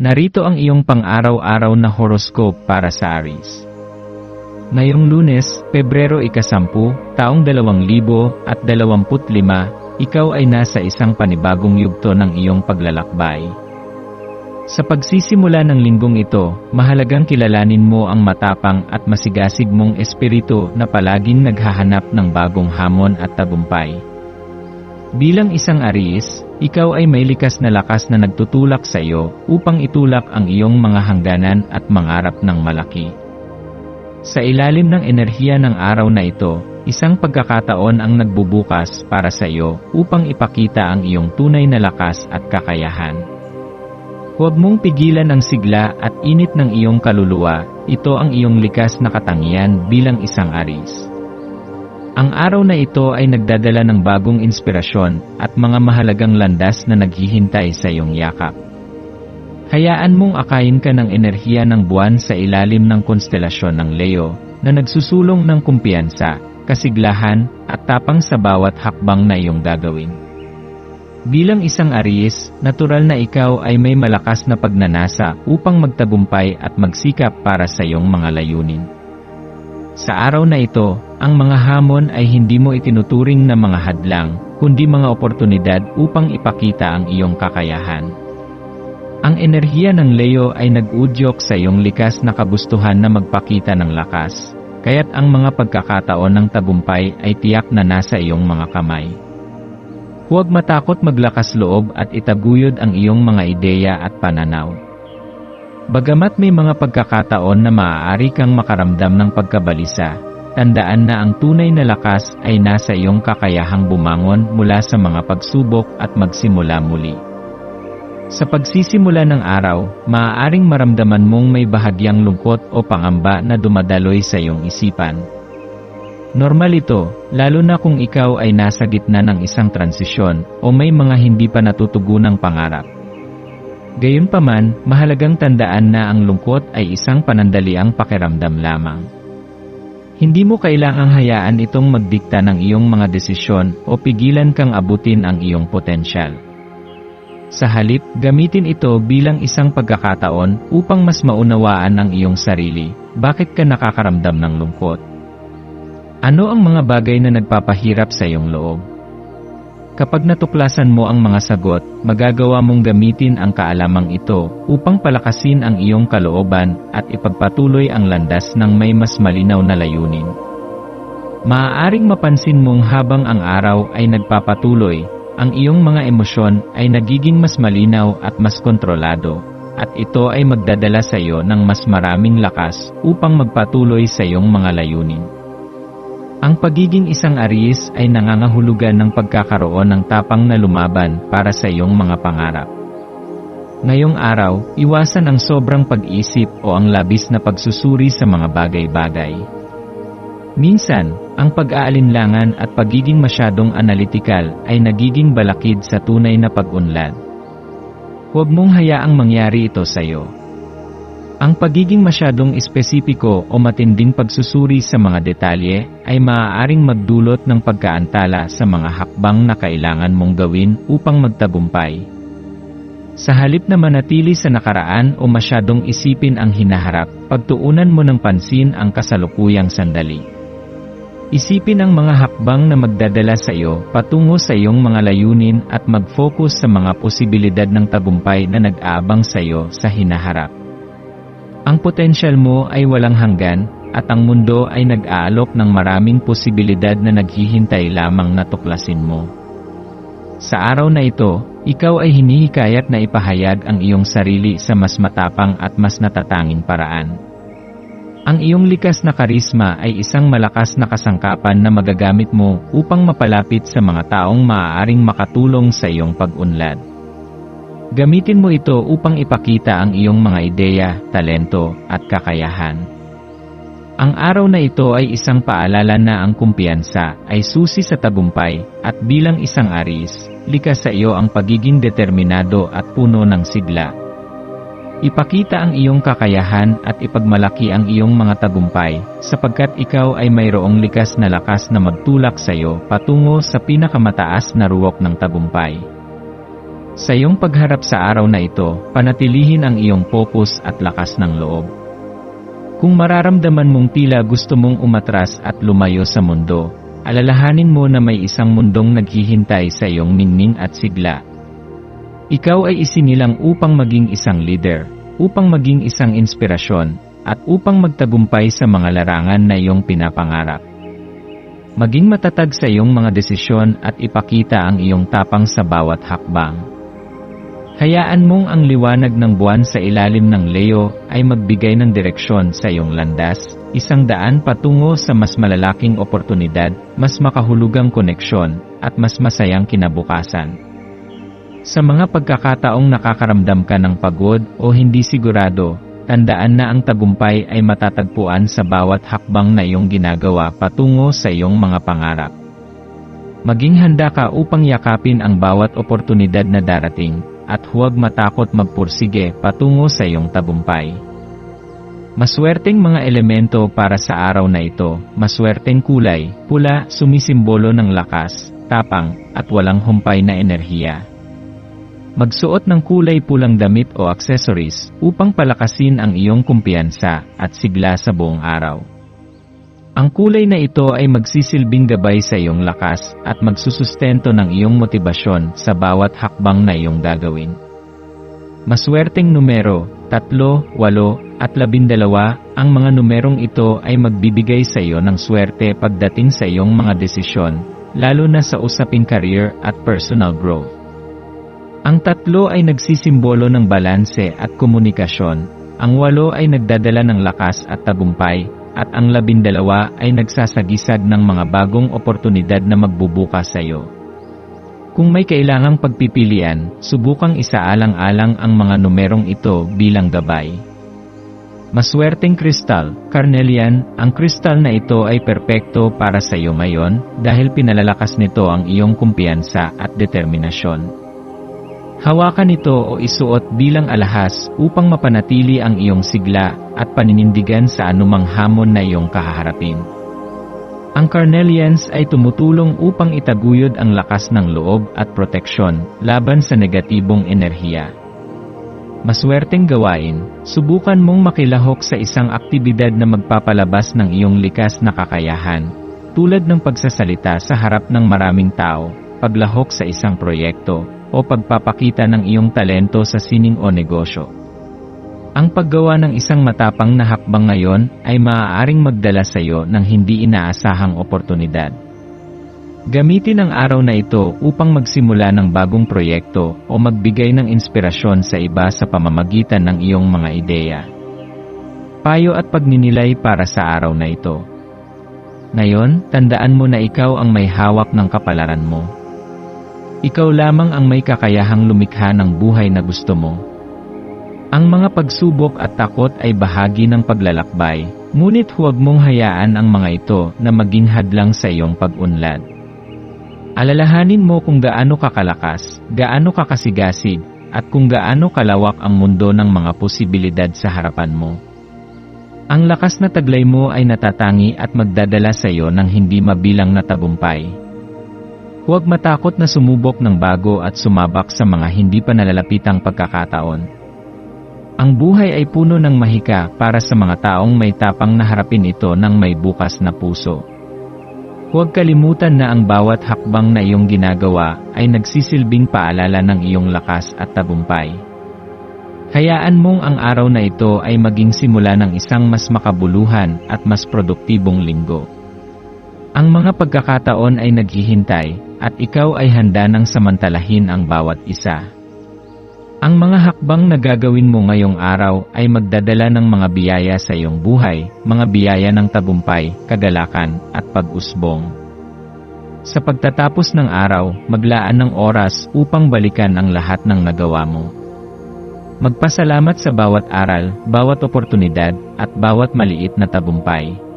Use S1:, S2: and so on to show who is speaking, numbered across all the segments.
S1: Narito ang iyong pang-araw-araw na horoscope para sa Aries. Ngayong lunes, Pebrero ikasampu, taong 2025, ikaw ay nasa isang panibagong yugto ng iyong paglalakbay. Sa pagsisimula ng linggong ito, mahalagang kilalanin mo ang matapang at masigasig mong espiritu na palaging naghahanap ng bagong hamon at tagumpay. Bilang isang Aries, ikaw ay may likas na lakas na nagtutulak sa iyo upang itulak ang iyong mga hangganan at mangarap ng malaki. Sa ilalim ng enerhiya ng araw na ito, isang pagkakataon ang nagbubukas para sa iyo upang ipakita ang iyong tunay na lakas at kakayahan. Huwag mong pigilan ang sigla at init ng iyong kaluluwa, ito ang iyong likas na katangian bilang isang Aries. Ang araw na ito ay nagdadala ng bagong inspirasyon at mga mahalagang landas na naghihintay sa iyong yakap. Hayaan mong akayin ka ng enerhiya ng buwan sa ilalim ng konstelasyon ng Leo na nagsusulong ng kumpiyansa, kasiglahan, at tapang sa bawat hakbang na iyong gagawin. Bilang isang Aries, natural na ikaw ay may malakas na pagnanasa upang magtagumpay at magsikap para sa iyong mga layunin. Sa araw na ito, ang mga hamon ay hindi mo itinuturing na mga hadlang, kundi mga oportunidad upang ipakita ang iyong kakayahan. Ang enerhiya ng Leo ay nag-udyok sa iyong likas na kabustuhan na magpakita ng lakas, kaya't ang mga pagkakataon ng tagumpay ay tiyak na nasa iyong mga kamay. Huwag matakot maglakas loob at itaguyod ang iyong mga ideya at pananaw. Bagamat may mga pagkakataon na maaari kang makaramdam ng pagkabalisa, tandaan na ang tunay na lakas ay nasa iyong kakayahang bumangon mula sa mga pagsubok at magsimula muli. Sa pagsisimula ng araw, maaaring maramdaman mong may bahagyang lungkot o pangamba na dumadaloy sa iyong isipan. Normal ito, lalo na kung ikaw ay nasa gitna ng isang transisyon o may mga hindi pa natutugunang pangarap. Gayunpaman, mahalagang tandaan na ang lungkot ay isang panandaliang pakiramdam lamang. Hindi mo kailangang hayaan itong magdikta ng iyong mga desisyon o pigilan kang abutin ang iyong potensyal. Sa halip, gamitin ito bilang isang pagkakataon upang mas maunawaan ang iyong sarili, bakit ka nakakaramdam ng lungkot. Ano ang mga bagay na nagpapahirap sa iyong loob? Kapag natuklasan mo ang mga sagot, magagawa mong gamitin ang kaalamang ito upang palakasin ang iyong kalooban at ipagpatuloy ang landas ng may mas malinaw na layunin. Maaaring mapansin mong habang ang araw ay nagpapatuloy, ang iyong mga emosyon ay nagiging mas malinaw at mas kontrolado, at ito ay magdadala sa iyo ng mas maraming lakas upang magpatuloy sa iyong mga layunin. Ang pagiging isang Aries ay nangangahulugan ng pagkakaroon ng tapang na lumaban para sa iyong mga pangarap. Ngayong araw, iwasan ang sobrang pag-isip o ang labis na pagsusuri sa mga bagay-bagay. Minsan, ang pag-aalinlangan at pagiging masyadong analytical ay nagiging balakid sa tunay na pag-unlad. Huwag mong hayaang mangyari ito sa iyo. Ang pagiging masyadong espesipiko o matinding pagsusuri sa mga detalye ay maaaring magdulot ng pagkaantala sa mga hakbang na kailangan mong gawin upang magtagumpay. Sa halip na manatili sa nakaraan o masyadong isipin ang hinaharap, pagtuunan mo ng pansin ang kasalukuyang sandali. Isipin ang mga hakbang na magdadala sa iyo patungo sa iyong mga layunin at mag-focus sa mga posibilidad ng tagumpay na nag-aabang sa iyo sa hinaharap. Ang potensyal mo ay walang hanggan, at ang mundo ay nag-aalok ng maraming posibilidad na naghihintay lamang na tuklasin mo. Sa araw na ito, ikaw ay hinihikayat na ipahayag ang iyong sarili sa mas matapang at mas natatanging paraan. Ang iyong likas na karisma ay isang malakas na kasangkapan na magagamit mo upang mapalapit sa mga taong maaaring makatulong sa iyong pag-unlad. Gamitin mo ito upang ipakita ang iyong mga ideya, talento, at kakayahan. Ang araw na ito ay isang paalala na ang kumpiyansa ay susi sa tagumpay at bilang isang aris, likas sa iyo ang pagiging determinado at puno ng sigla. Ipakita ang iyong kakayahan at ipagmalaki ang iyong mga tagumpay, sapagkat ikaw ay mayroong likas na lakas na magtulak sa iyo patungo sa pinakamataas na ruwok ng tagumpay. Sa iyong pagharap sa araw na ito, panatilihin ang iyong focus at lakas ng loob. Kung mararamdaman mong tila gusto mong umatras at lumayo sa mundo, alalahanin mo na may isang mundong naghihintay sa iyong ningning at sigla. Ikaw ay isinilang upang maging isang leader, upang maging isang inspirasyon, at upang magtagumpay sa mga larangan na iyong pinapangarap. Maging matatag sa iyong mga desisyon at ipakita ang iyong tapang sa bawat hakbang. Hayaan mong ang liwanag ng buwan sa ilalim ng Leo ay magbigay ng direksyon sa iyong landas, isang daan patungo sa mas malalaking oportunidad, mas makahulugang koneksyon, at mas masayang kinabukasan. Sa mga pagkakataong nakakaramdam ka ng pagod o hindi sigurado, tandaan na ang tagumpay ay matatagpuan sa bawat hakbang na iyong ginagawa patungo sa iyong mga pangarap. Maging handa ka upang yakapin ang bawat oportunidad na darating, at huwag matakot magpursige patungo sa iyong tagumpay. Maswerteng mga elemento para sa araw na ito, maswerteng kulay, pula, sumisimbolo ng lakas, tapang, at walang humpay na enerhiya. Magsuot ng kulay pulang damit o accessories upang palakasin ang iyong kumpiyansa at sigla sa buong araw. Ang kulay na ito ay magsisilbing gabay sa iyong lakas at magsusustento ng iyong motibasyon sa bawat hakbang na iyong gagawin. Maswerteng numero, 3, 8, at 12, ang mga numerong ito ay magbibigay sa iyo ng swerte pagdating sa iyong mga desisyon, lalo na sa usaping career at personal growth. Ang tatlo ay nagsisimbolo ng balanse at komunikasyon, ang walo ay nagdadala ng lakas at tagumpay, at ang labindalawa ay nagsasagisag ng mga bagong oportunidad na magbubukas sa iyo. Kung may kailangang pagpipilian, subukang isaalang-alang ang mga numerong ito bilang gabay. Maswerteng kristal, carnelian, ang kristal na ito ay perpekto para sa iyo ngayon dahil pinalalakas nito ang iyong kumpiyansa at determinasyon. Hawakan ito o isuot bilang alahas upang mapanatili ang iyong sigla at paninindigan sa anumang hamon na iyong kahaharapin. Ang Carnelians ay tumutulong upang itaguyod ang lakas ng loob at proteksyon laban sa negatibong enerhiya. Maswerteng gawain, subukan mong makilahok sa isang aktibidad na magpapalabas ng iyong likas na kakayahan, tulad ng pagsasalita sa harap ng maraming tao, paglahok sa isang proyekto, o pagpapakita ng iyong talento sa sining o negosyo. Ang paggawa ng isang matapang na hakbang ngayon ay maaaring magdala sa iyo ng hindi inaasahang oportunidad. Gamitin ang araw na ito upang magsimula ng bagong proyekto o magbigay ng inspirasyon sa iba sa pamamagitan ng iyong mga ideya. Payo at pagninilay para sa araw na ito. Ngayon, tandaan mo na ikaw ang may hawak ng kapalaran mo. Ikaw lamang ang may kakayahang lumikha ng buhay na gusto mo. Ang mga pagsubok at takot ay bahagi ng paglalakbay, ngunit huwag mong hayaan ang mga ito na maging hadlang sa iyong pag-unlad. Alalahanin mo kung gaano kakalakas, gaano kakasigasig, at kung gaano kalawak ang mundo ng mga posibilidad sa harapan mo. Ang lakas na taglay mo ay natatangi at magdadala sa iyo ng hindi mabilang na tagumpay. Huwag matakot na sumubok ng bago at sumabak sa mga hindi pa nalalapitang pagkakataon. Ang buhay ay puno ng mahika para sa mga taong may tapang na harapin ito ng may bukas na puso. Huwag kalimutan na ang bawat hakbang na iyong ginagawa ay nagsisilbing paalala ng iyong lakas at tagumpay. Hayaan mong ang araw na ito ay maging simula ng isang mas makabuluhan at mas produktibong linggo. Ang mga pagkakataon ay naghihintay, at ikaw ay handa ng samantalahin ang bawat isa. Ang mga hakbang na gagawin mo ngayong araw ay magdadala ng mga biyaya sa iyong buhay, mga biyaya ng tagumpay, kagalakan, at pag-usbong. Sa pagtatapos ng araw, maglaan ng oras upang balikan ang lahat ng nagawa mo. Magpasalamat sa bawat aral, bawat oportunidad, at bawat maliit na tagumpay.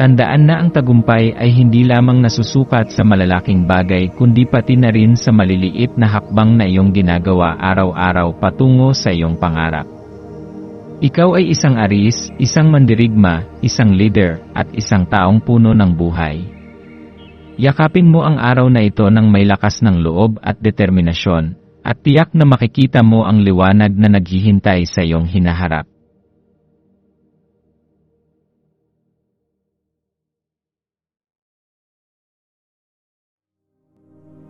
S1: Tandaan na ang tagumpay ay hindi lamang nasusukat sa malalaking bagay kundi pati na rin sa maliliit na hakbang na iyong ginagawa araw-araw patungo sa iyong pangarap. Ikaw ay isang aris, isang mandirigma, isang leader, at isang taong puno ng buhay. Yakapin mo ang araw na ito ng may lakas ng loob at determinasyon, at tiyak na makikita mo ang liwanag na naghihintay sa iyong hinaharap.